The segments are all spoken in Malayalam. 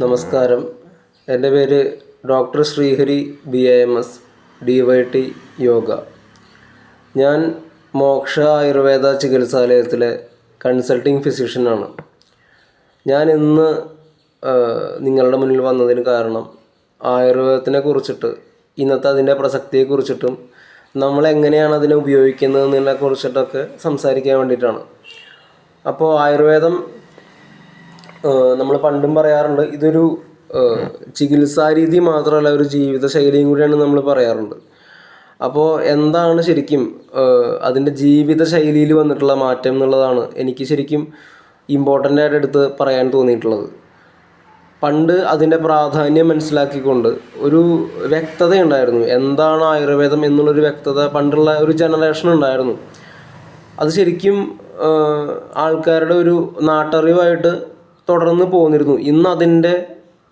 നമസ്കാരം. എന്റെ പേര് doctor Sreehari B A M S D Y T yoga. ഞാൻ മോക്ഷ ആയുർവേദ ചികിത്സാലയത്തിലെ കൺസൾട്ടിംഗ് ഫിസിഷ്യനാണ് ഞാൻ ഇന്ന് നിങ്ങളുടെ മുന്നിൽ വന്നതിന് കാരണം ആയുർവേദത്തിനെ കുറിച്ചിട്ട് ഇന്നത്തെ അതിന്റെ പ്രസക്തിയെക്കുറിച്ചിട്ടും നമ്മൾ എങ്ങനെയാണ് അതിനെ ഉപയോഗിക്കുന്നത് എന്നതിനെ കുറിച്ചിട്ടൊക്കെ സംസാരിക്കാൻ വേണ്ടിയിട്ടാണ്. അപ്പോൾ ആയുർവേദം നമ്മൾ പണ്ടും പറയാറുണ്ട് ഇതൊരു ചികിത്സാ രീതി മാത്രമല്ല ഒരു ജീവിത ശൈലിയും കൂടിയാണ് നമ്മൾ പറയാറുണ്ട്. അപ്പോൾ എന്താണ് ശരിക്കും അതിന്റെ ജീവിത ശൈലിയിൽ വന്നിട്ടുള്ള മാറ്റം എന്നുള്ളതാണ് എനിക്ക് ശരിക്കും ഇമ്പോർട്ടന്റ് ആയിട്ട് എടുത്ത് പറയാൻ തോന്നിയിട്ടുള്ളത്. പണ്ട് അതിന്റെ പ്രാധാന്യം മനസ്സിലാക്കിക്കൊണ്ട് ഒരു വ്യക്തത ഉണ്ടായിരുന്നു എന്താണ് ആയുർവേദം എന്നുള്ളൊരു വ്യക്തത പണ്ടുള്ള ഒരു ജനറേഷൻ ഉണ്ടായിരുന്നു. അത് ശരിക്കും ആൾക്കാരുടെ ഒരു നാട്ടറിവായിട്ട് തുടർന്ന് പോന്നിരുന്നു. ഇന്ന് അതിന്റെ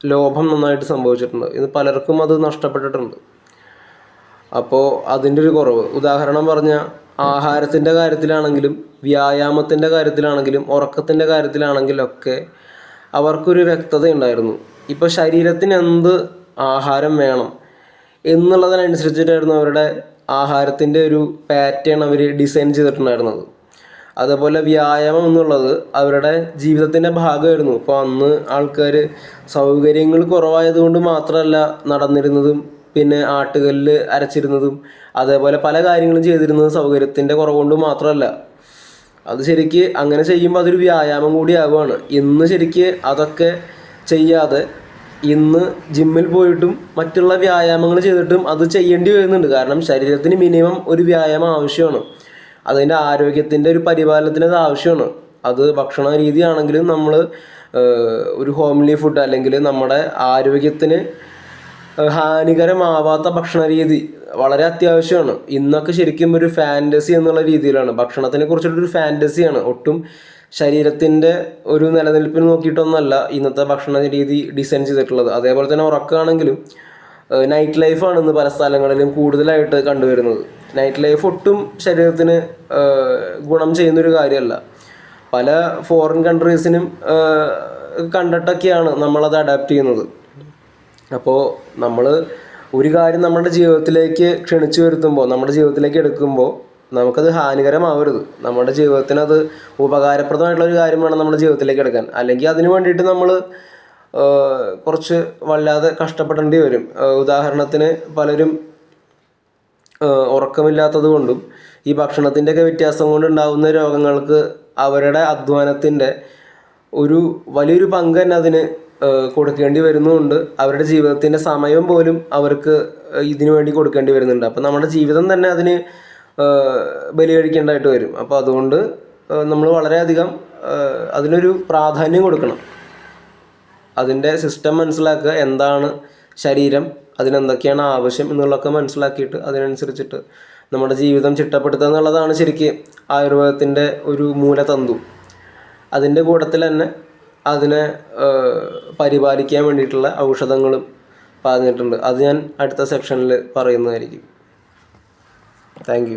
ലോഭം നന്നായിട്ട് സംഭവിച്ചിട്ടുണ്ട്. ഇന്ന് പലർക്കും അത് നഷ്ടപ്പെട്ടിട്ടുണ്ട്. അപ്പോൾ അതിന്റെ ഒരു കുറവ്. ഉദാഹരണം പറഞ്ഞാൽ ആഹാരത്തിന്റെ കാര്യത്തിലാണെങ്കിലും വ്യായാമത്തിന്റെ കാര്യത്തിലാണെങ്കിലും ഉറക്കത്തിന്റെ കാര്യത്തിലാണെങ്കിലും ഒക്കെ അവർക്കൊരു വ്യക്തത ഉണ്ടായിരുന്നു ഇപ്പോൾ ശരീരത്തിന് എന്ത് ആഹാരം വേണം എന്നുള്ളതിനനുസരിച്ചിട്ടായിരുന്നു അവരുടെ ആഹാരത്തിന്റെ ഒരു പാറ്റേൺ അവർ ഡിസൈൻ ചെയ്തിട്ടുണ്ടായിരുന്നത്. അതേപോലെ വ്യായാമം എന്നുള്ളത് അവരുടെ ജീവിതത്തിന്റെ ഭാഗമായിരുന്നു. അപ്പോൾ അന്ന് ആൾക്കാർ സൗകര്യങ്ങൾ കുറവായതുകൊണ്ട് മാത്രമല്ല നടന്നിരുന്നതും പിന്നെ ആട്ടുകല്ല് അരച്ചിരുന്നതും അതേപോലെ പല കാര്യങ്ങളും ചെയ്തിരുന്നത് സൗകര്യത്തിന്റെ കുറവുകൊണ്ട് മാത്രമല്ല. അത് ശരിക്ക് അങ്ങനെ ചെയ്യുമ്പോൾ അതൊരു വ്യായാമം കൂടി ആവുകയാണ്. ഇന്ന് ശരിക്ക് അതൊക്കെ ചെയ്യാതെ ഇന്ന് ജിമ്മിൽ പോയിട്ടും മറ്റുള്ള വ്യായാമങ്ങൾ ചെയ്തിട്ടും അത് ചെയ്യേണ്ടി വരുന്നുണ്ട്. കാരണം ശരീരത്തിന് മിനിമം ഒരു വ്യായാമം ആവശ്യമാണ്. അതിന്റെ ആരോഗ്യത്തിന്റെ ഒരു പരിപാലനത്തിന് അത് ആവശ്യമാണ്. അത് ഭക്ഷണ രീതിയാണെങ്കിലും നമ്മൾ ഒരു ഹോംലി ഫുഡ് അല്ലെങ്കിൽ നമ്മുടെ ആരോഗ്യത്തിന് ഹാനികരമാവാത്ത ഭക്ഷണ രീതി വളരെ അത്യാവശ്യമാണ്. ഇന്നൊക്കെ ശരിക്കും ഒരു ഫാന്റസി എന്നുള്ള രീതിയിലാണ്. ഭക്ഷണത്തിനെ കുറിച്ചിട്ടൊരു ഫാന്റസിയാണ് ഒട്ടും ശരീരത്തിന്റെ ഒരു നിലനിൽപ്പിന് നോക്കിയിട്ടൊന്നല്ല ഇന്നത്തെ ഭക്ഷണ രീതി ഡിസൈൻ ചെയ്തിട്ടുള്ളത്. അതേപോലെ തന്നെ ഉറക്കമാണെങ്കിലും നൈറ്റ് ലൈഫാണ് ഇന്ന് പല സ്ഥലങ്ങളിലും കൂടുതലായിട്ട് കണ്ടുവരുന്നത്. നൈറ്റ് ലൈഫ് ഒട്ടും ശരീരത്തിന് ഗുണം ചെയ്യുന്നൊരു കാര്യമല്ല. പല ഫോറിൻ കൺട്രീസിനും കണ്ടിട്ടൊക്കെയാണ് നമ്മളത് അഡാപ്റ്റ് ചെയ്യുന്നത്. അപ്പോൾ നമ്മൾ ഒരു കാര്യം നമ്മുടെ ജീവിതത്തിലേക്ക് ക്ഷണിച്ചു വരുത്തുമ്പോൾ നമ്മുടെ ജീവിതത്തിലേക്ക് എടുക്കുമ്പോൾ നമുക്കത് ഹാനികരമാവരുത്. നമ്മുടെ ജീവിതത്തിന് അത് ഉപകാരപ്രദമായിട്ടുള്ള ഒരു കാര്യം വേണം നമ്മുടെ ജീവിതത്തിലേക്ക് എടുക്കാൻ. അല്ലെങ്കിൽ അതിന് വേണ്ടിയിട്ട് നമ്മൾ കുറച്ച് വല്ലാതെ കഷ്ടപ്പെടേണ്ടി വരും. ഉദാഹരണത്തിന് പലരും ഉറക്കമില്ലാത്തത് കൊണ്ടും ഈ ഭക്ഷണത്തിന്റെയൊക്കെ വ്യത്യാസം കൊണ്ടുണ്ടാകുന്ന രോഗങ്ങൾക്ക് അവരുടെ അധ്വാനത്തിന്റെ ഒരു വലിയൊരു പങ്ക് തന്നെ അതിന് കൊടുക്കേണ്ടി വരുന്നുണ്ട്. അവരുടെ ജീവിതത്തിന്റെ സമയം പോലും അവർക്ക് ഇതിനു വേണ്ടി കൊടുക്കേണ്ടി വരുന്നുണ്ട്. അപ്പോൾ നമ്മുടെ ജീവിതം തന്നെ അതിന് ബലി കഴിക്കേണ്ടതായിട്ട് വരും. അപ്പോൾ അതുകൊണ്ട് നമ്മൾ വളരെയധികം അതിനൊരു പ്രാധാന്യം കൊടുക്കണം. അതിന്റെ സിസ്റ്റം മനസ്സിലാക്കുക എന്താണ് ശരീരം അതിനെന്തൊക്കെയാണ് ആവശ്യം എന്നുള്ളതൊക്കെ മനസ്സിലാക്കിയിട്ട് അതിനനുസരിച്ചിട്ട് നമ്മുടെ ജീവിതം ചിട്ടപ്പെടുത്തുക എന്നുള്ളതാണ് ശരിക്കും ആയുർവേദത്തിന്റെ ഒരു മൂലതന്തു. അതിന്റെ കൂട്ടത്തിൽ തന്നെ അതിനെ പരിപാലിക്കാൻ വേണ്ടിയിട്ടുള്ള ഔഷധങ്ങളും പറഞ്ഞിട്ടുണ്ട്. അത് ഞാൻ അടുത്ത സെക്ഷനിൽ പറയുന്നതായിരിക്കും. താങ്ക്